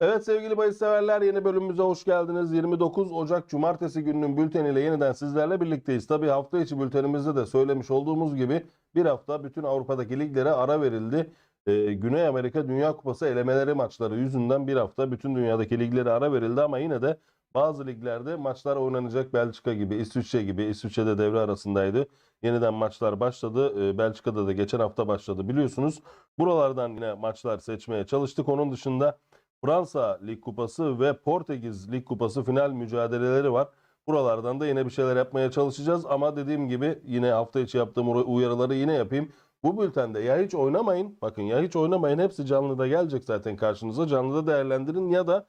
Evet sevgili bahis severler yeni bölümümüze hoş geldiniz. 29 Ocak Cumartesi gününün bülteniyle yeniden sizlerle birlikteyiz. Tabi hafta içi bültenimizde de söylemiş olduğumuz gibi bir hafta bütün Avrupa'daki liglere ara verildi. Ee, Güney Amerika Dünya Kupası elemeleri maçları yüzünden bir hafta bütün dünyadaki liglere ara verildi ama yine de bazı liglerde maçlar oynanacak. Belçika gibi, İsviçre gibi. İsviçre'de devre arasındaydı. Yeniden maçlar başladı. Ee, Belçika'da da geçen hafta başladı biliyorsunuz. Buralardan yine maçlar seçmeye çalıştık. Onun dışında Fransa Lig Kupası ve Portekiz Lig Kupası final mücadeleleri var. Buralardan da yine bir şeyler yapmaya çalışacağız ama dediğim gibi yine hafta içi yaptığım uy- uyarıları yine yapayım. Bu bültende ya hiç oynamayın. Bakın ya hiç oynamayın. Hepsi canlıda gelecek zaten karşınıza. Canlıda değerlendirin ya da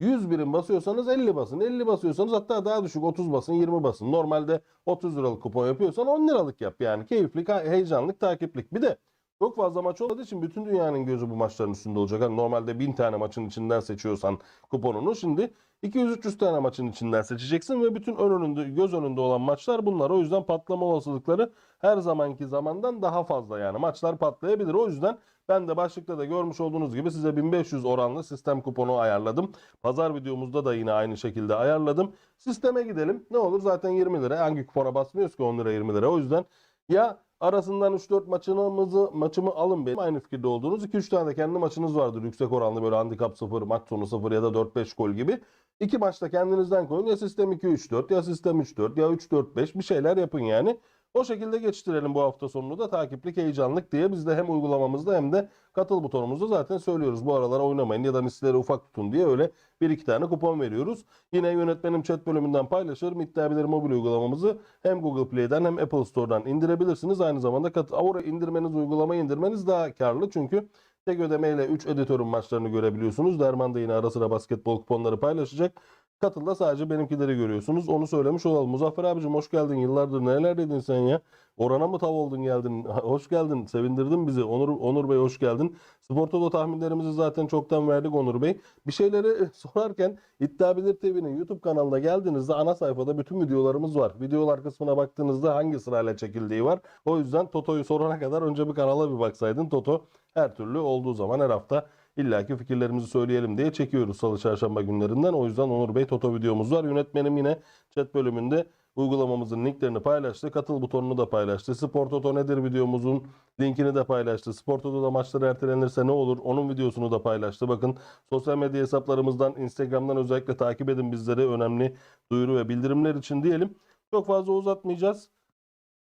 100 birim basıyorsanız 50 basın. 50 basıyorsanız hatta daha düşük 30 basın 20 basın. Normalde 30 liralık kupon yapıyorsan 10 liralık yap yani. Keyiflik, heyecanlık, takiplik. Bir de çok fazla maç olduğu için bütün dünyanın gözü bu maçların üstünde olacak. Hani normalde 1000 tane maçın içinden seçiyorsan kuponunu şimdi 200-300 tane maçın içinden seçeceksin ve bütün ön önünde, göz önünde olan maçlar bunlar. O yüzden patlama olasılıkları her zamanki zamandan daha fazla yani maçlar patlayabilir. O yüzden ben de başlıkta da görmüş olduğunuz gibi size 1500 oranlı sistem kuponu ayarladım. Pazar videomuzda da yine aynı şekilde ayarladım. Sisteme gidelim. Ne olur zaten 20 lira. Hangi kupona basmıyoruz ki 10 lira 20 lira. O yüzden ya arasından 3-4 maçınızı maçımı alın benim. Aynı fikirde olduğunuz 2-3 tane de kendi maçınız vardır. Yüksek oranlı böyle handikap 0, maç sonu 0 ya da 4-5 gol gibi. İki maçta kendinizden koyun. Ya sistem 2-3-4 ya sistem 3-4 ya 3-4-5 bir şeyler yapın yani. O şekilde geçiştirelim bu hafta sonunu da takiplik heyecanlık diye biz de hem uygulamamızda hem de katıl butonumuzda zaten söylüyoruz. Bu aralara oynamayın ya da misleri ufak tutun diye öyle bir iki tane kupon veriyoruz. Yine yönetmenim chat bölümünden paylaşırım. İddia Bilir mobil uygulamamızı hem Google Play'den hem Apple Store'dan indirebilirsiniz. Aynı zamanda kat oraya indirmeniz, uygulamayı indirmeniz daha karlı çünkü tek ödemeyle 3 editörün maçlarını görebiliyorsunuz. Derman da yine ara sıra basketbol kuponları paylaşacak. Katılda sadece benimkileri görüyorsunuz. Onu söylemiş olalım. Muzaffer abicim hoş geldin. Yıllardır nerelerdeydin sen ya? Orana mı tav oldun geldin? Hoş geldin. Sevindirdin bizi. Onur, Onur Bey hoş geldin. Sportodo tahminlerimizi zaten çoktan verdik Onur Bey. Bir şeyleri sorarken İddia Bilir TV'nin YouTube kanalına geldiğinizde ana sayfada bütün videolarımız var. Videolar kısmına baktığınızda hangi sırayla çekildiği var. O yüzden Toto'yu sorana kadar önce bir kanala bir baksaydın. Toto her türlü olduğu zaman her hafta illaki fikirlerimizi söyleyelim diye çekiyoruz salı çarşamba günlerinden. O yüzden Onur Bey Toto videomuz var. Yönetmenim yine chat bölümünde uygulamamızın linklerini paylaştı. Katıl butonunu da paylaştı. Spor Toto nedir videomuzun linkini de paylaştı. Spor Toto'da maçlar ertelenirse ne olur onun videosunu da paylaştı. Bakın sosyal medya hesaplarımızdan Instagram'dan özellikle takip edin bizleri önemli duyuru ve bildirimler için diyelim. Çok fazla uzatmayacağız.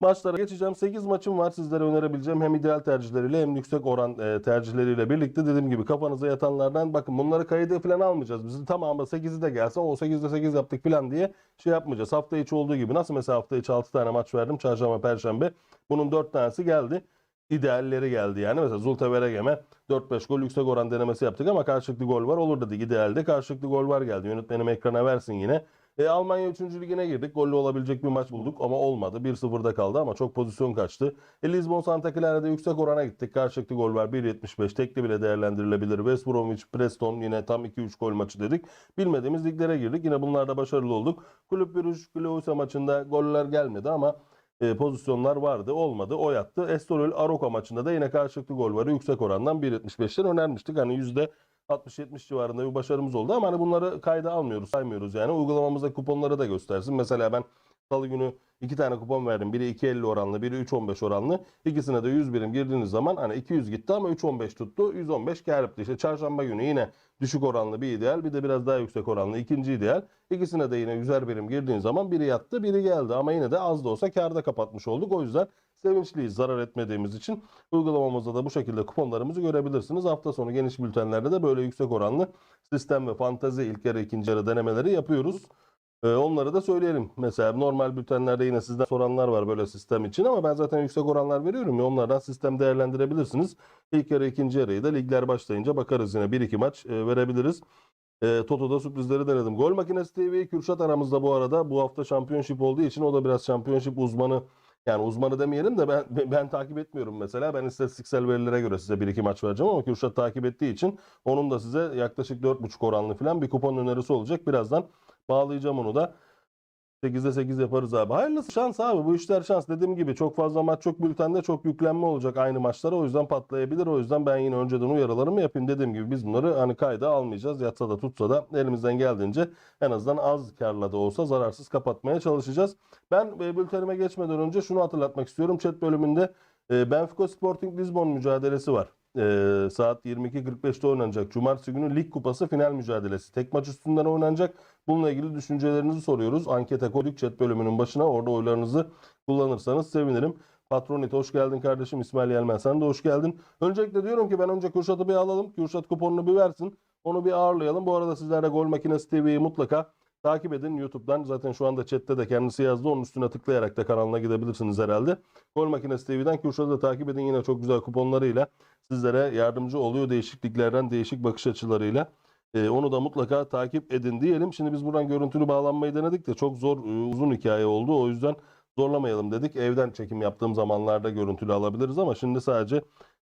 Maçlara geçeceğim. 8 maçım var sizlere önerebileceğim. Hem ideal tercihleriyle hem yüksek oran e, tercihleriyle birlikte dediğim gibi kafanıza yatanlardan bakın bunları kayıda falan almayacağız. Bizim tamamı 8'i de gelse o 8'de 8 yaptık falan diye şey yapmayacağız. Hafta içi olduğu gibi nasıl mesela hafta içi 6 tane maç verdim çarşamba perşembe. Bunun 4 tanesi geldi. İdealleri geldi yani. Mesela Zulte Veregem'e 4-5 gol yüksek oran denemesi yaptık ama karşılıklı gol var. Olur dedik idealde karşılıklı gol var geldi. Yönetmenim ekrana versin yine. E, Almanya 3. ligine girdik. Gollü olabilecek bir maç bulduk ama olmadı. 1-0'da kaldı ama çok pozisyon kaçtı. E, Lisbon Santa Clara'da yüksek orana gittik. Karşılıklı gol var 1.75. Tekli bile değerlendirilebilir. West Bromwich, Preston yine tam 2-3 gol maçı dedik. Bilmediğimiz liglere girdik. Yine bunlarda başarılı olduk. Kulüp Brugge Gleusa maçında goller gelmedi ama e, pozisyonlar vardı. Olmadı. O yattı. Estoril Aroka maçında da yine karşılıklı gol var. Yüksek orandan 1.75'ten önermiştik. Hani yüzde 60-70 civarında bir başarımız oldu ama hani bunları kayda almıyoruz, saymıyoruz yani. Uygulamamızda kuponları da göstersin. Mesela ben salı günü iki tane kupon verdim. Biri 2.50 oranlı, biri 3.15 oranlı. İkisine de 100 birim girdiğiniz zaman hani 200 gitti ama 3.15 tuttu. 115 kâr yaptı. İşte çarşamba günü yine düşük oranlı bir ideal, bir de biraz daha yüksek oranlı ikinci ideal. İkisine de yine 100'er birim girdiğin zaman biri yattı, biri geldi. Ama yine de az da olsa kârda kapatmış olduk. O yüzden sevinçliyiz zarar etmediğimiz için. Uygulamamızda da bu şekilde kuponlarımızı görebilirsiniz. Hafta sonu geniş bültenlerde de böyle yüksek oranlı sistem ve fantazi ilk yarı ikinci yarı denemeleri yapıyoruz. Ee, onları da söyleyelim. Mesela normal bültenlerde yine sizden soranlar var böyle sistem için ama ben zaten yüksek oranlar veriyorum ya onlardan sistem değerlendirebilirsiniz. İlk yarı ikinci yarıyı da ligler başlayınca bakarız yine 1-2 maç e, verebiliriz. E, Toto'da sürprizleri denedim. Gol Makinesi TV Kürşat aramızda bu arada. Bu hafta şampiyonşip olduğu için o da biraz şampiyonşip uzmanı yani uzmanı demeyelim de ben ben takip etmiyorum mesela. Ben istatistiksel verilere göre size bir iki maç vereceğim ama Kürşat takip ettiği için onun da size yaklaşık 4.5 oranlı falan bir kupon önerisi olacak. Birazdan bağlayacağım onu da. 8'de 8 yaparız abi. Hayırlısı şans abi. Bu işler şans. Dediğim gibi çok fazla maç çok bültende çok yüklenme olacak aynı maçlara. O yüzden patlayabilir. O yüzden ben yine önceden uyarılarımı yapayım. Dediğim gibi biz bunları hani kayda almayacağız. Yatsa da tutsa da elimizden geldiğince en azından az karla da olsa zararsız kapatmaya çalışacağız. Ben e, bültenime geçmeden önce şunu hatırlatmak istiyorum. Chat bölümünde e, Benfica Sporting Lisbon mücadelesi var. E, saat 22.45'te oynanacak. Cumartesi günü Lig Kupası final mücadelesi. Tek maç üstünden oynanacak. Bununla ilgili düşüncelerinizi soruyoruz. Ankete koyduk chat bölümünün başına. Orada oylarınızı kullanırsanız sevinirim. Patronit hoş geldin kardeşim. İsmail Yelmen sen de hoş geldin. Öncelikle diyorum ki ben önce Kürşat'ı bir alalım. Kürşat kuponunu bir versin. Onu bir ağırlayalım. Bu arada sizler de Gol Makinesi TV'yi mutlaka takip edin YouTube'dan. Zaten şu anda chatte de kendisi yazdı. Onun üstüne tıklayarak da kanalına gidebilirsiniz herhalde. Gol Makinesi TV'den Kürşat'ı da takip edin. Yine çok güzel kuponlarıyla sizlere yardımcı oluyor. Değişikliklerden, değişik bakış açılarıyla. Ee, onu da mutlaka takip edin diyelim. Şimdi biz buradan görüntülü bağlanmayı denedik de çok zor, e, uzun hikaye oldu. O yüzden zorlamayalım dedik. Evden çekim yaptığım zamanlarda görüntülü alabiliriz ama şimdi sadece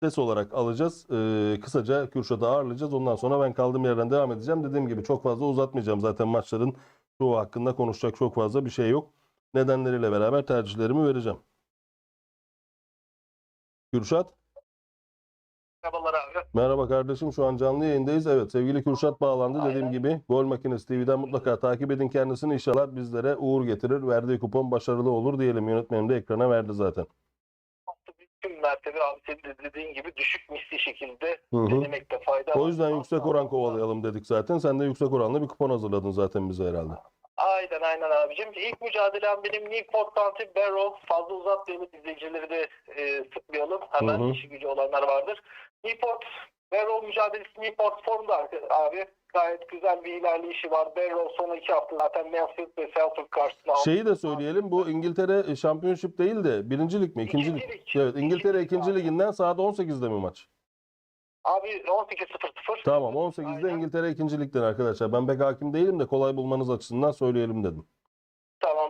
ses olarak alacağız. Ee, kısaca Kürşat'ı ağırlayacağız. Ondan sonra ben kaldığım yerden devam edeceğim. Dediğim gibi çok fazla uzatmayacağım. Zaten maçların çoğu hakkında konuşacak çok fazla bir şey yok. Nedenleriyle beraber tercihlerimi vereceğim. Kürşat. Merhabalar abi. Merhaba kardeşim şu an canlı yayındayız. Evet sevgili Kürşat bağlandı. Dediğim Aynen. gibi Gol Makinesi TV'den mutlaka takip edin kendisini. İnşallah bizlere uğur getirir. Verdiği kupon başarılı olur diyelim. Yönetmenim de ekrana verdi zaten. Bütün mertebe abi senin de dediğin gibi düşük misli şekilde Hı hı. denemekte fayda var. O yüzden yüksek oran kovalayalım dedik zaten. Sen de yüksek oranlı bir kupon hazırladın zaten bize herhalde. Aynen aynen abicim. İlk mücadelem benim Newport County Barrow. Fazla uzatmayalım izleyicileri de e, sıkmayalım. Hemen Hı hı. işi gücü olanlar vardır. Newport Barrow mücadelesi Newport formda abi. Gayet güzel bir ilerleyişi var. Barrow son iki hafta zaten Mansfield ve Celtic karşısında aldı. Şeyi de söyleyelim bu İngiltere e, Championship değil de birinci lig mi? İkinci lig. İkinci. Evet İngiltere İkinci liginden saat 18'de mi maç? Abi 18.00. Tamam 18'de Aynen. İngiltere ikinci ligden arkadaşlar. Ben pek hakim değilim de kolay bulmanız açısından söyleyelim dedim.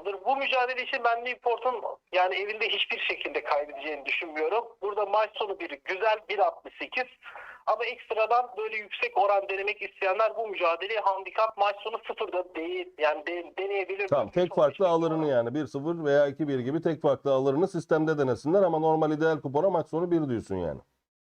Tamamdır. Bu mücadele için ben Newport'un yani evinde hiçbir şekilde kaybedeceğini düşünmüyorum. Burada maç sonu bir güzel 1.68 ama ekstradan böyle yüksek oran denemek isteyenler bu mücadeleyi handikap maç sonu sıfırda değil yani de, deneyebilir. Tamam tek Çok farklı alırını yani 1-0 veya 2-1 gibi tek farklı alırını sistemde denesinler ama normal ideal kupona maç sonu 1 diyorsun yani.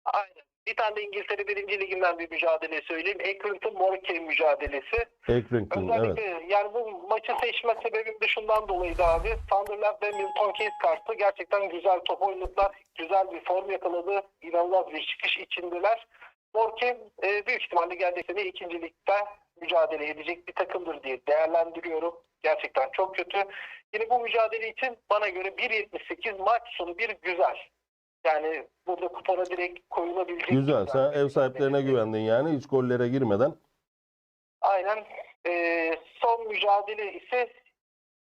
Aynen. Bir tane de İngiltere 1. Liginden bir mücadele söyleyeyim. Accrington Morecambe mücadelesi. Accrington evet. Özellikle yani bu maçı seçme sebebim de şundan dolayıydı abi. Sunderland ve Milton Keynes karşıtı gerçekten güzel top oynadılar. Güzel bir form yakaladı. İnanılmaz bir çıkış içindeler. Morecambe e, büyük ihtimalle gelecek sene ikinci ligde mücadele edecek bir takımdır diye değerlendiriyorum. Gerçekten çok kötü. Yine bu mücadele için bana göre 1.78 maç sonu bir güzel. Yani burada kupona direkt koyulabilecek. Güzel. Sen ev sahiplerine mücadele. güvendin yani hiç gollere girmeden. Aynen. Ee, son mücadele ise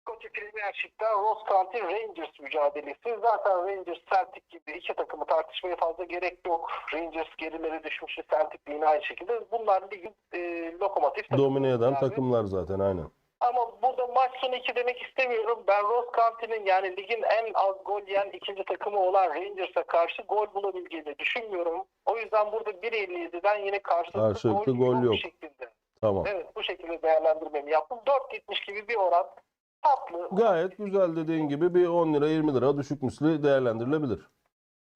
Scottish Premiership'ten Ross County Rangers mücadelesi. Zaten Rangers Celtic gibi iki takımı tartışmaya fazla gerek yok. Rangers gerilere düşmüştü. Celtic de yine aynı şekilde. Bunlar ligin e, lokomotif takımları Domine eden takımlar zaten aynen. Ama burada maç sonu 2 demek istemiyorum. Ben Ross County'nin yani ligin en az gol yiyen ikinci takımı olan Rangers'a karşı gol bulabileceğini düşünmüyorum. O yüzden burada 1.57'den yine karşılıklı, Karşılıklı gol yok. şeklinde. Tamam. Evet bu şekilde değerlendirmemi yaptım. 4.70 gibi bir oran. Tatlı. Gayet güzel dediğin gibi bir 10 lira 20 lira düşük misli değerlendirilebilir.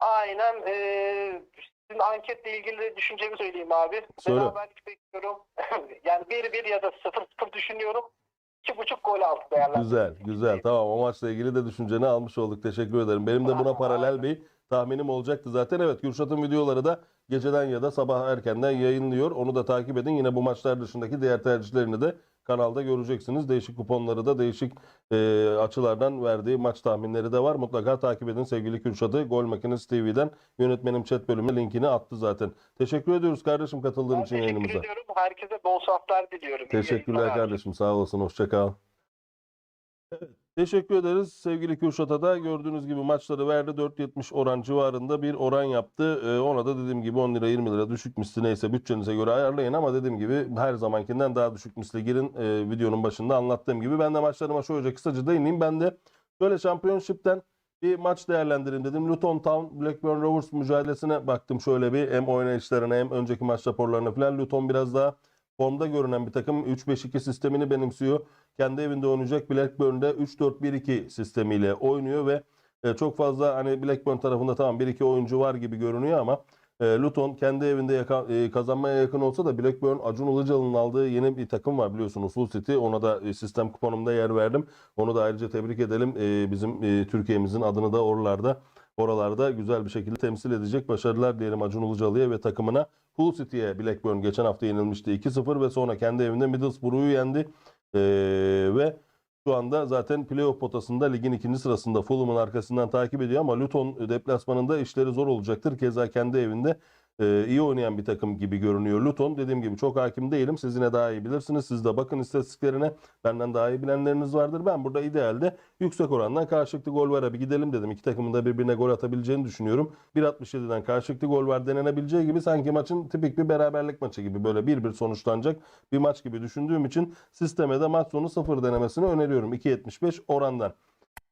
Aynen. Ee, sizin anketle ilgili düşüncemi söyleyeyim abi. Söyle. Beraberlik bekliyorum. yani 1-1 ya da 0-0 düşünüyorum. 2.5 gol altı değerlendiriyorum. Güzel, güzel. Tamam o maçla ilgili de düşünceni almış olduk. Teşekkür ederim. Benim de buna paralel bir tahminim olacaktı zaten. Evet Kürşat'ın videoları da geceden ya da sabah erkenden yayınlıyor. Onu da takip edin. Yine bu maçlar dışındaki diğer tercihlerini de kanalda göreceksiniz. Değişik kuponları da değişik e, açılardan verdiği maç tahminleri de var. Mutlaka takip edin sevgili Kürşat'ı. Gol Makinesi TV'den yönetmenim chat bölümüne linkini attı zaten. Teşekkür ediyoruz kardeşim katıldığın Ben için teşekkür yayınımıza. ediyorum. Herkese bol şanslar diliyorum. Teşekkürler kardeşim. Sağ olasın. Hoşça kal. Teşekkür ederiz sevgili Kürşat'a da gördüğünüz gibi maçları verdi 4.70 oran civarında bir oran yaptı. Ee, ona da dediğim gibi 10 lira 20 lira düşük misli neyse bütçenize göre ayarlayın ama dediğim gibi her zamankinden daha düşük misli girin Ee, videonun başında anlattığım gibi. Ben de maçlarıma şöyle kısaca değineyim. Ben de böyle Championship'ten bir maç değerlendireyim dedim. Luton Town Blackburn Rovers mücadelesine baktım şöyle bir hem oynayışlarına hem önceki maç raporlarına falan. Luton biraz daha formda görünen bir takım 3-5-2 sistemini benimsiyor. Kendi evinde oynayacak Blackburn'de 3-4-1-2 sistemiyle oynuyor ve e, çok fazla hani Blackburn tarafında tamam 1-2 oyuncu var gibi görünüyor ama e, Luton kendi evinde yaka- e, kazanmaya yakın olsa da Blackburn Acun Ilıcalı'nın aldığı yeni bir takım var biliyorsunuz Hull City. Ona da sistem kuponumda yer verdim. Onu da ayrıca tebrik edelim. Bizim Türkiye'mizin adını da oralarda oralarda güzel bir şekilde temsil edecek başarılar diyelim Acun Ilıcalı'ya ve takımına. Hull City'ye Blackburn geçen hafta yenilmişti 2-0 ve sonra kendi evinde Middlesbrough'u yendi. E, ve şu anda zaten playoff potasında ligin ikinci sırasında Fulham'ın arkasından takip ediyor ama Luton deplasmanında işleri zor olacaktır. Keza kendi evinde e, iyi oynayan bir takım gibi görünüyor Luton. Dediğim gibi çok hakim değilim. Siz yine daha iyi bilirsiniz. Siz de bakın istatistiklerine. Benden daha iyi bilenleriniz vardır. Ben burada idealde yüksek orandan karşılıklı gol var bir gidelim dedim. İki takımın da birbirine gol atabileceğini düşünüyorum. 1.67'den karşılıklı gol var denenebileceği gibi sanki maçın tipik bir beraberlik maçı gibi böyle 1-1 sonuçlanacak bir maç gibi düşündüğüm için sisteme de maç sonu 0 denemesini öneriyorum. 2.75 orandan.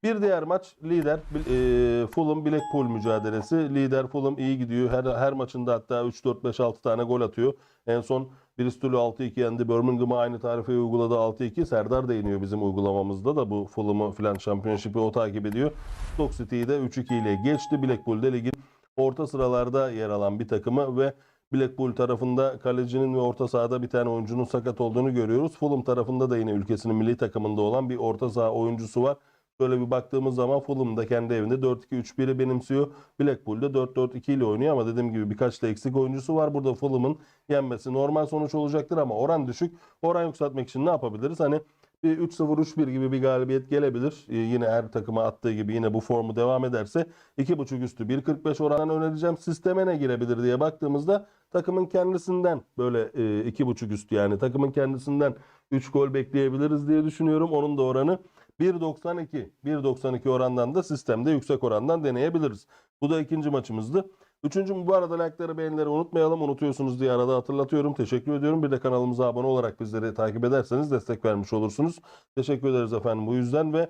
Bir diğer maç lider e, Fulham Blackpool mücadelesi. Lider Fulham iyi gidiyor. Her her maçında hatta 3 4 5 6 tane gol atıyor. En son Bristol'ü 6-2 yendi. Birmingham'a aynı tarifeyi uyguladı 6-2. Serdar da iniyor bizim uygulamamızda da bu Fulham'ı filan Championship'i o takip ediyor. Stoke City'yi de 3-2 ile geçti. Blackpool'de ligin orta sıralarda yer alan bir takımı ve Blackpool tarafında kalecinin ve orta sahada bir tane oyuncunun sakat olduğunu görüyoruz. Fulham tarafında da yine ülkesinin milli takımında olan bir orta saha oyuncusu var. Şöyle bir baktığımız zaman Fulham da kendi evinde 4-2-3-1'i benimsiyor. Blackpool'da 4-4-2 ile oynuyor ama dediğim gibi birkaç da eksik oyuncusu var. Burada Fulham'ın yenmesi normal sonuç olacaktır ama oran düşük. Oran yükseltmek için ne yapabiliriz? Hani bir 3-0-3-1 gibi bir galibiyet gelebilir. Ee, yine her takıma attığı gibi yine bu formu devam ederse 2.5 üstü 1.45 orandan önereceğim. Sisteme ne girebilir diye baktığımızda takımın kendisinden böyle e, 2.5 üstü yani takımın kendisinden 3 gol bekleyebiliriz diye düşünüyorum. Onun da oranı 1.92. 1.92 orandan da sistemde yüksek orandan deneyebiliriz. Bu da ikinci maçımızdı. Üçüncü bu arada like'ları beğenileri unutmayalım. Unutuyorsunuz diye arada hatırlatıyorum. Teşekkür ediyorum. Bir de kanalımıza abone olarak bizleri takip ederseniz destek vermiş olursunuz. Teşekkür ederiz efendim bu yüzden ve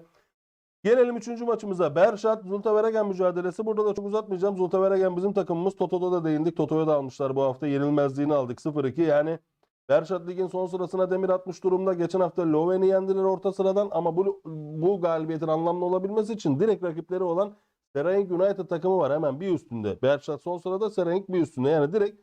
Gelelim üçüncü maçımıza. Berşat Zultaveregen mücadelesi. Burada da çok uzatmayacağım. Zultaveregen bizim takımımız. Toto'da da değindik. Toto'ya da almışlar bu hafta. Yenilmezliğini aldık 0-2. Yani Berşat Lig'in son sırasına demir atmış durumda. Geçen hafta Löwen'i yendiler orta sıradan ama bu, bu galibiyetin anlamlı olabilmesi için direkt rakipleri olan Seraing United takımı var hemen bir üstünde. Berşat son sırada Seraing bir üstünde. Yani direkt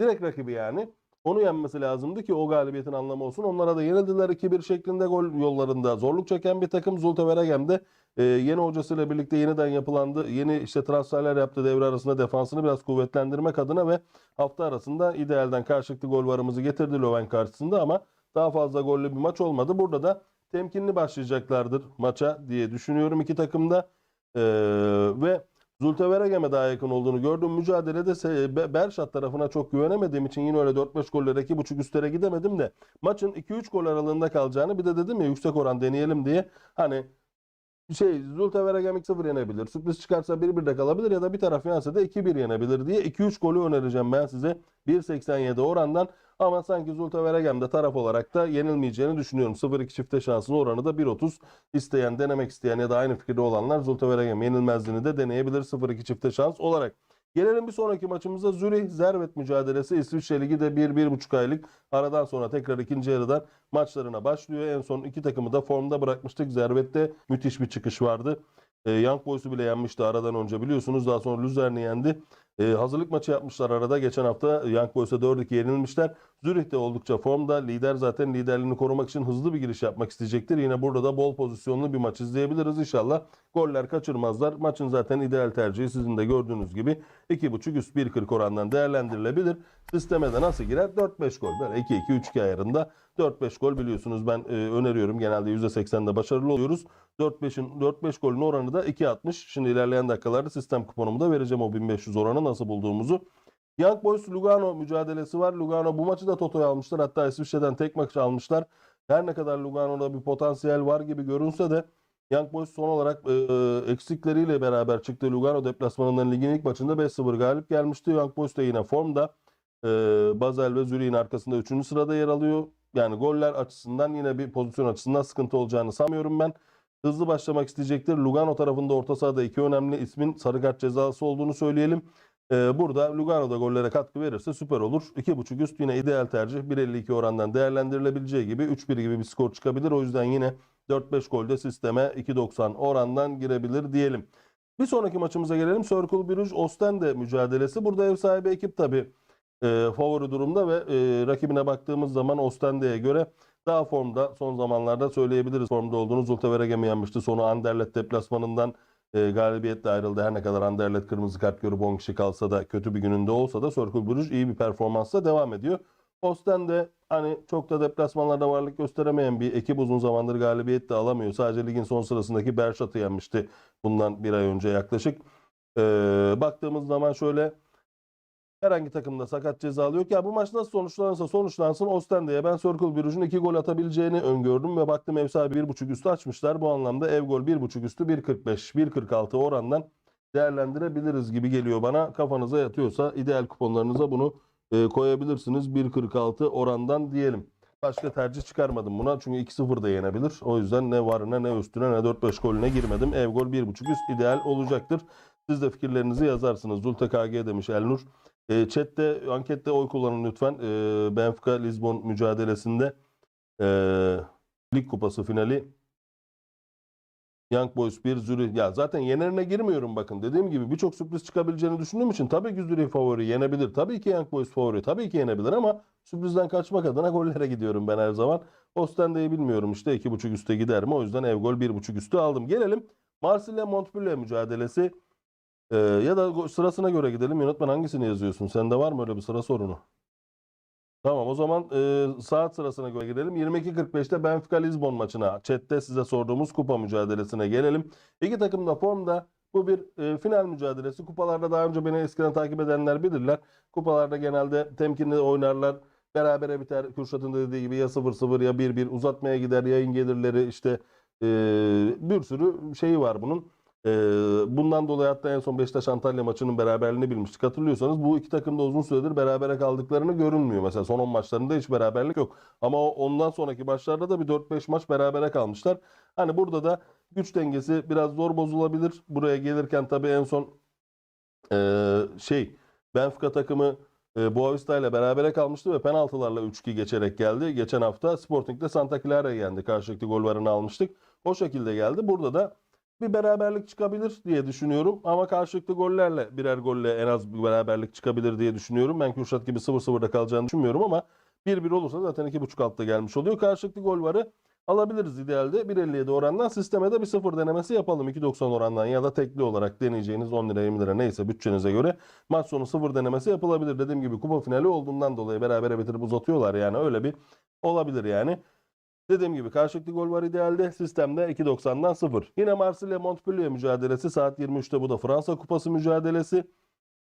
direkt rakibi yani. Onu yenmesi lazımdı ki o galibiyetin anlamı olsun. Onlara da yenildiler 2-1 şeklinde gol yollarında zorluk çeken bir takım. Zulteveregem de e, yeni hocasıyla birlikte yeniden yapılandı. Yeni işte transferler yaptı devre arasında defansını biraz kuvvetlendirmek adına ve hafta arasında idealden karşılıklı gol varımızı getirdi Löwen karşısında ama daha fazla gollü bir maç olmadı. Burada da temkinli başlayacaklardır maça diye düşünüyorum iki takımda. Ee, ve Zulteveregem'e daha yakın olduğunu gördüğüm mücadelede Berşat tarafına çok güvenemediğim için yine öyle 4-5 gollere 2.5 üstlere gidemedim de maçın 2-3 gol aralığında kalacağını bir de dedim ya yüksek oran deneyelim diye hani şey Zulteveregem 2-0 yenebilir. Sürpriz çıkarsa 1-1'de kalabilir ya da bir taraf yense de 2-1 yenebilir diye 2-3 golü önereceğim ben size 1.87 orandan. Ama sanki Zulteveregem de taraf olarak da yenilmeyeceğini düşünüyorum. 0-2 çifte şansın oranı da 1.30. İsteyen, denemek isteyen ya da aynı fikirde olanlar Zulteveregem yenilmezliğini de deneyebilir 0-2 çifte şans olarak. Gelelim bir sonraki maçımıza Zürih Zervet mücadelesi. İsviçre Ligi de 1-1,5 aylık aradan sonra tekrar ikinci yarıdan maçlarına başlıyor. En son iki takımı da formda bırakmıştık. Zervet'te müthiş bir çıkış vardı. Ee, Young Boys'u bile yenmişti aradan önce biliyorsunuz. Daha sonra Luzern'i yendi. Ee, hazırlık maçı yapmışlar arada. Geçen hafta Young Boys'a 4-2 yenilmişler. Zürih de oldukça formda. Lider zaten liderliğini korumak için hızlı bir giriş yapmak isteyecektir. Yine burada da bol pozisyonlu bir maç izleyebiliriz inşallah. Goller kaçırmazlar. Maçın zaten ideal tercihi sizin de gördüğünüz gibi 2.5 üst 1.40 orandan değerlendirilebilir. Sisteme de nasıl girer? 4-5 gol. Böyle 2-2-3-2 ayarında 4-5 gol biliyorsunuz ben e, öneriyorum. Genelde %80'de başarılı oluyoruz. 4-5'in 4-5 golün oranı da 2.60. Şimdi ilerleyen dakikalarda sistem kuponumu da vereceğim o 1500 oranı nasıl bulduğumuzu. Young Boys Lugano mücadelesi var. Lugano bu maçı da Toto'ya almışlar. Hatta İsviçre'den tek maç almışlar. Her ne kadar Lugano'da bir potansiyel var gibi görünse de Young Boys son olarak e, eksikleriyle beraber çıktı. Lugano deplasmanından ligin ilk maçında 5-0 galip gelmişti. Young Boys da yine formda. E, Basel ve Zürih'in arkasında 3. sırada yer alıyor. Yani goller açısından yine bir pozisyon açısından sıkıntı olacağını sanmıyorum ben. Hızlı başlamak isteyecektir. Lugano tarafında orta sahada iki önemli ismin sarı kart cezası olduğunu söyleyelim. Ee, burada Lugano da gollere katkı verirse süper olur. 2.5 üst yine ideal tercih. 1.52 orandan değerlendirilebileceği gibi 3-1 gibi bir skor çıkabilir. O yüzden yine 4-5 golde sisteme 2.90 orandan girebilir diyelim. Bir sonraki maçımıza gelelim. Circle Bruges Ostende mücadelesi. Burada ev sahibi ekip tabii e, favori durumda ve e, rakibine baktığımız zaman Ostende'ye göre daha formda son zamanlarda söyleyebiliriz formda olduğunu. Zulte Veregem yenmişti. Sonu Anderlecht deplasmanından e, galibiyetle ayrıldı. Her ne kadar Anderlecht kırmızı kart görüp 10 kişi kalsa da kötü bir gününde olsa da Circle Bruges iyi bir performansla devam ediyor. Ostende hani çok da deplasmanlarda varlık gösteremeyen bir ekip uzun zamandır galibiyet de alamıyor. Sadece ligin son sırasındaki Berşat'ı yenmişti bundan bir ay önce yaklaşık. Ee, baktığımız zaman şöyle herhangi takımda sakat cezalı yok. Ya bu maç nasıl sonuçlanırsa sonuçlansın Ostende'ye ben Circle Bruges'un 2 gol atabileceğini öngördüm ve baktım ev sahibi 1.5 üstü açmışlar. Bu anlamda ev gol 1.5 üstü 1.45 1.46 orandan değerlendirebiliriz gibi geliyor bana. Kafanıza yatıyorsa ideal kuponlarınıza bunu e, koyabilirsiniz. 1.46 orandan diyelim. Başka tercih çıkarmadım buna çünkü 2-0 da yenebilir. O yüzden ne varına ne üstüne ne 4-5 golüne girmedim. Ev gol 1.5 üst ideal olacaktır. Siz de fikirlerinizi yazarsınız. Zulte KG demiş Elnur. E, chatte, ankette oy kullanın lütfen. E, Benfica Lisbon mücadelesinde e, lig kupası finali Young Boys 1 Zürih. Ya zaten yenerine girmiyorum bakın. Dediğim gibi birçok sürpriz çıkabileceğini düşündüğüm için tabii ki Zürih favori yenebilir. Tabii ki Young Boys favori. Tabii ki yenebilir ama sürprizden kaçmak adına gollere gidiyorum ben her zaman. Ostende'yi bilmiyorum işte 2.5 üste gider mi? O yüzden ev gol 1.5 üstü aldım. Gelelim Marsilya Montpellier mücadelesi. Ee, ya da sırasına göre gidelim. Yönetmen hangisini yazıyorsun? Sende var mı öyle bir sıra sorunu? Tamam o zaman e, saat sırasına göre gidelim. 22.45'te Benfica Lisbon maçına, chatte size sorduğumuz kupa mücadelesine gelelim. İki takım da formda. Bu bir e, final mücadelesi. Kupalarda daha önce beni eskiden takip edenler bilirler. Kupalarda genelde temkinli oynarlar. Berabere biter. Kürşat'ın da dediği gibi ya 0-0 ya 1-1 uzatmaya gider. Yayın gelirleri işte e, bir sürü şeyi var bunun. E, bundan dolayı hatta en son Beşiktaş Antalya maçının beraberliğini bilmiştik. Hatırlıyorsanız bu iki takım da uzun süredir berabere kaldıklarını görünmüyor. Mesela son 10 maçlarında hiç beraberlik yok. Ama ondan sonraki maçlarda da bir 4-5 maç berabere kalmışlar. Hani burada da güç dengesi biraz zor bozulabilir. Buraya gelirken tabii en son e, şey Benfica takımı e, Boavista ile berabere kalmıştı ve penaltılarla 3-2 geçerek geldi. Geçen hafta Sporting'de Santa Clara'yı yendi. Karşılıklı gol varını almıştık. O şekilde geldi. Burada da bir beraberlik çıkabilir diye düşünüyorum. Ama karşılıklı gollerle birer golle en az bir beraberlik çıkabilir diye düşünüyorum. Ben Kürşat gibi 0-0'da kalacağını düşünmüyorum ama 1-1 olursa zaten 2.5 altta gelmiş oluyor. Karşılıklı gol varı alabiliriz idealde. 1.57 orandan sisteme de bir sıfır denemesi yapalım. 2.90 orandan ya da tekli olarak deneyeceğiniz 10 lira 20 lira neyse bütçenize göre maç sonu sıfır denemesi yapılabilir. Dediğim gibi kupa finali olduğundan dolayı berabere bitirip uzatıyorlar yani öyle bir olabilir yani. Dediğim gibi karşılıklı gol var idealde. Sistemde 2.90'dan 0. Yine Marsilya Montpellier mücadelesi saat 23'te bu da Fransa Kupası mücadelesi.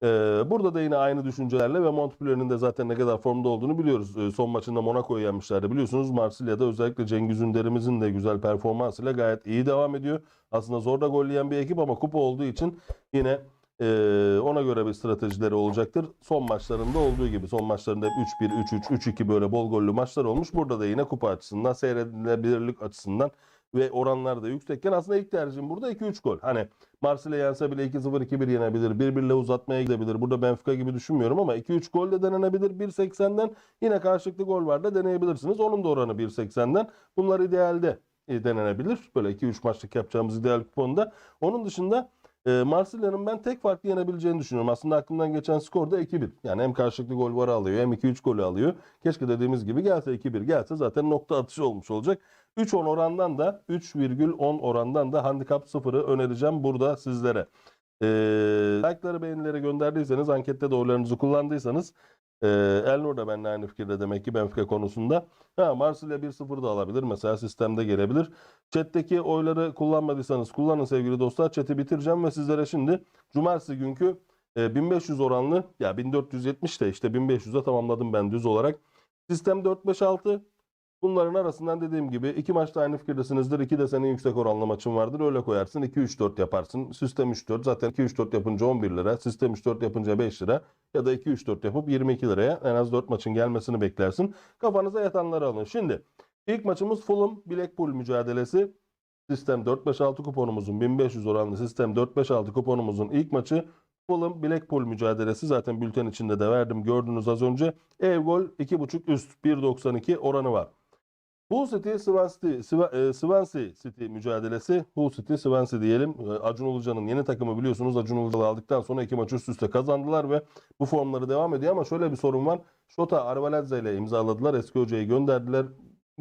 Ee, burada da yine aynı düşüncelerle ve Montpellier'in de zaten ne kadar formda olduğunu biliyoruz. Ee, son maçında Monaco'yu yenmişlerdi. Biliyorsunuz Marsilya'da özellikle Cengiz Ünder'imizin de güzel performansıyla gayet iyi devam ediyor. Aslında zor da gol yiyen bir ekip ama kupa olduğu için yine ee, ona göre bir stratejileri olacaktır. Son maçlarında olduğu gibi son maçlarında hep 3-1, 3-3, 3-2 böyle bol gollü maçlar olmuş. Burada da yine kupa açısından, seyredilebilirlik açısından ve oranlar da yüksekken aslında ilk tercihim burada 2-3 gol. Hani Marsilya yense bile 2-0, 2-1 yenebilir. 1-1 ile uzatmaya gidebilir. Burada Benfica gibi düşünmüyorum ama 2-3 gol de denenebilir. 1.80'den yine karşılıklı gol var da deneyebilirsiniz. Onun da oranı 1.80'den. Bunlar idealde e, denenebilir. Böyle 2-3 maçlık yapacağımız ideal kuponda. Onun dışında e, Marsilya'nın ben tek farklı yenebileceğini düşünüyorum. Aslında aklımdan geçen skor da 2-1. Yani hem karşılıklı gol varı alıyor hem 2-3 golü alıyor. Keşke dediğimiz gibi gelse 2-1 gelse zaten nokta atışı olmuş olacak. 3-10 orandan da 3,10 orandan da handikap 0'ı önereceğim burada sizlere. E, like'ları beğenileri gönderdiyseniz ankette de oylarınızı kullandıysanız e, Elnur da benimle aynı fikirde demek ki Benfica konusunda. Ha, Marsilya 1-0 da alabilir. Mesela sistemde gelebilir. Chat'teki oyları kullanmadıysanız kullanın sevgili dostlar. Chat'i bitireceğim ve sizlere şimdi cumartesi günkü e, 1500 oranlı ya 1470 de işte 1500'e tamamladım ben düz olarak. Sistem 4-5-6. Bunların arasından dediğim gibi iki maçta aynı fikirdesinizdir. İki de senin yüksek oranlı maçın vardır. Öyle koyarsın. 2-3-4 yaparsın. Sistem 3-4 zaten 2-3-4 yapınca 11 lira. Sistem 3-4 yapınca 5 lira. Ya da 2-3-4 yapıp 22 liraya en az 4 maçın gelmesini beklersin. Kafanıza yatanları alın. Şimdi ilk maçımız Fulham Blackpool mücadelesi. Sistem 4-5-6 kuponumuzun 1500 oranlı sistem 4-5-6 kuponumuzun ilk maçı Fulham Blackpool mücadelesi zaten bülten içinde de verdim gördünüz az önce. Ev gol 2.5 üst 1.92 oranı var. Hull City Swansea, Swa- e, Swansea City mücadelesi. Hull City Swansea diyelim. E, Acun Ilıcalı'nın yeni takımı biliyorsunuz. Acun Ilıcalı aldıktan sonra iki maç üst üste kazandılar ve bu formları devam ediyor ama şöyle bir sorun var. Şota Arvaladze ile imzaladılar. Eski hocayı gönderdiler.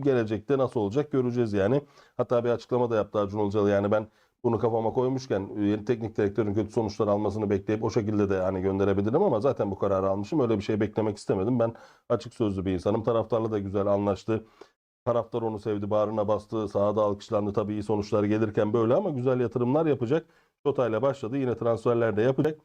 Gelecekte nasıl olacak göreceğiz yani. Hatta bir açıklama da yaptı Acun Ilıcalı. Yani ben bunu kafama koymuşken e, yeni teknik direktörün kötü sonuçlar almasını bekleyip o şekilde de hani gönderebilirim ama zaten bu kararı almışım. Öyle bir şey beklemek istemedim. Ben açık sözlü bir insanım. Taraftarla da güzel anlaştı. Taraftar onu sevdi, bağrına bastı, sahada alkışlandı. Tabii iyi sonuçlar gelirken böyle ama güzel yatırımlar yapacak. Şota ile başladı. Yine transferler de yapacak.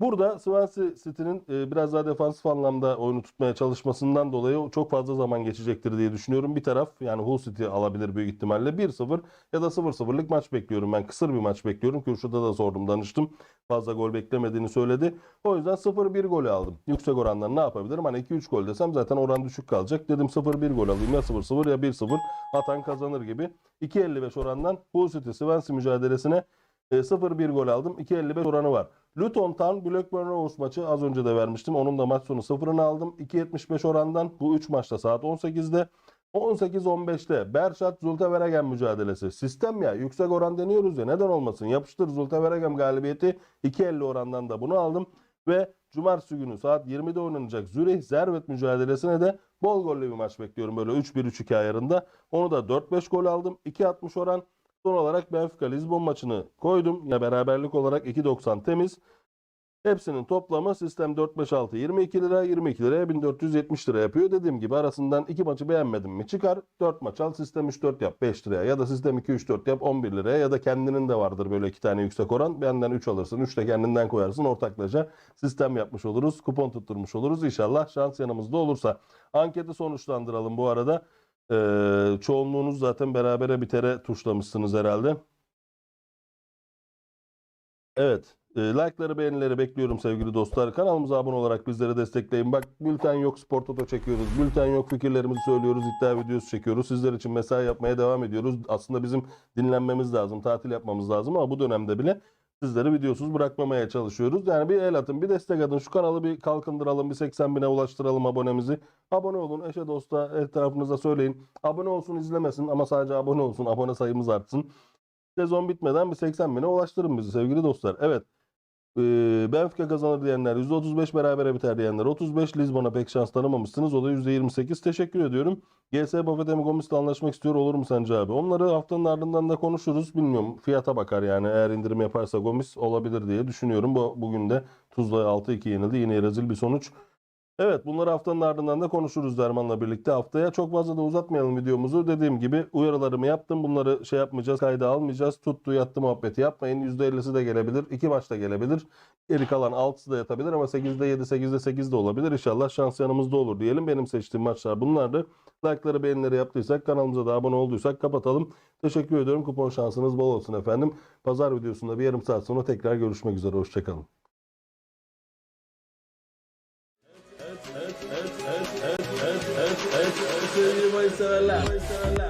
Burada Swansea City'nin e, biraz daha defansif anlamda oyunu tutmaya çalışmasından dolayı çok fazla zaman geçecektir diye düşünüyorum. Bir taraf yani Hull City alabilir büyük ihtimalle 1-0 ya da 0-0'lık maç bekliyorum. Ben kısır bir maç bekliyorum. Kürşat'a da sordum, danıştım. Fazla gol beklemediğini söyledi. O yüzden 0-1 golü aldım. Yüksek orandan ne yapabilirim? Hani 2-3 gol desem zaten oran düşük kalacak. Dedim 0-1 gol alayım. Ya 0-0 ya 1-0. Atan kazanır gibi. 2.55 orandan Hull City Swansea mücadelesine e, 0-1 gol aldım. 2.55 oranı var. Luton Town Blackburn Rovers maçı az önce de vermiştim. Onun da maç sonu 0'ını aldım. 2.75 orandan bu 3 maçta saat 18'de. 18-15'te Berşat Zulteveregen mücadelesi. Sistem ya yüksek oran deniyoruz ya neden olmasın. Yapıştır Zulteveregen galibiyeti 2.50 orandan da bunu aldım. Ve Cumartesi günü saat 20'de oynanacak Zürih Zervet mücadelesine de bol gollü bir maç bekliyorum. Böyle 3-1-3-2 ayarında. Onu da 4-5 gol aldım. 2.60 oran. Son olarak Benfica Lisbon maçını koydum. Yine beraberlik olarak 2.90 temiz. Hepsinin toplamı sistem 4-5-6 22 lira 22 liraya 1470 lira yapıyor. Dediğim gibi arasından iki maçı beğenmedim mi çıkar 4 maç al sistem 3-4 yap 5 liraya ya da sistem 2-3-4 yap 11 liraya ya da kendinin de vardır böyle iki tane yüksek oran. Benden 3 alırsın 3 de kendinden koyarsın ortaklaşa sistem yapmış oluruz kupon tutturmuş oluruz İnşallah şans yanımızda olursa. Anketi sonuçlandıralım bu arada. Ee, çoğunluğunuz zaten berabere bitere tuşlamışsınız herhalde. Evet. E, like'ları beğenileri bekliyorum sevgili dostlar. Kanalımıza abone olarak bizleri destekleyin. Bak bülten yok spor toto çekiyoruz. Bülten yok fikirlerimizi söylüyoruz. iddia videosu çekiyoruz. Sizler için mesai yapmaya devam ediyoruz. Aslında bizim dinlenmemiz lazım. Tatil yapmamız lazım ama bu dönemde bile sizleri videosuz bırakmamaya çalışıyoruz. Yani bir el atın, bir destek atın. Şu kanalı bir kalkındıralım, bir 80 bine ulaştıralım abonemizi. Abone olun, eşe dosta, etrafınıza söyleyin. Abone olsun, izlemesin ama sadece abone olsun. Abone sayımız artsın. Sezon bitmeden bir 80 bine ulaştırın bizi sevgili dostlar. Evet. Ee, Benfica kazanır diyenler %35 berabere biter diyenler 35 Lisbon'a pek şans tanımamışsınız. O da %28. Teşekkür ediyorum. GS Bafetem Gomis'le anlaşmak istiyor olur mu sence abi? Onları haftanın ardından da konuşuruz. Bilmiyorum. Fiyata bakar yani. Eğer indirim yaparsa Gomis olabilir diye düşünüyorum. Bu bugün de Tuzla'ya 6-2 yenildi. Yine rezil bir sonuç. Evet bunları haftanın ardından da konuşuruz Derman'la birlikte haftaya. Çok fazla da uzatmayalım videomuzu. Dediğim gibi uyarılarımı yaptım. Bunları şey yapmayacağız, kayda almayacağız. Tuttu yattı muhabbeti yapmayın. %50'si de gelebilir. 2 maçta gelebilir. Geri kalan 6'sı da yatabilir ama 8'de 7, 8'de 8 de olabilir. İnşallah şans yanımızda olur diyelim. Benim seçtiğim maçlar bunlardı. Like'ları beğenileri yaptıysak kanalımıza da abone olduysak kapatalım. Teşekkür ediyorum. Kupon şansınız bol olsun efendim. Pazar videosunda bir yarım saat sonra tekrar görüşmek üzere. Hoşçakalın. Evet, evet,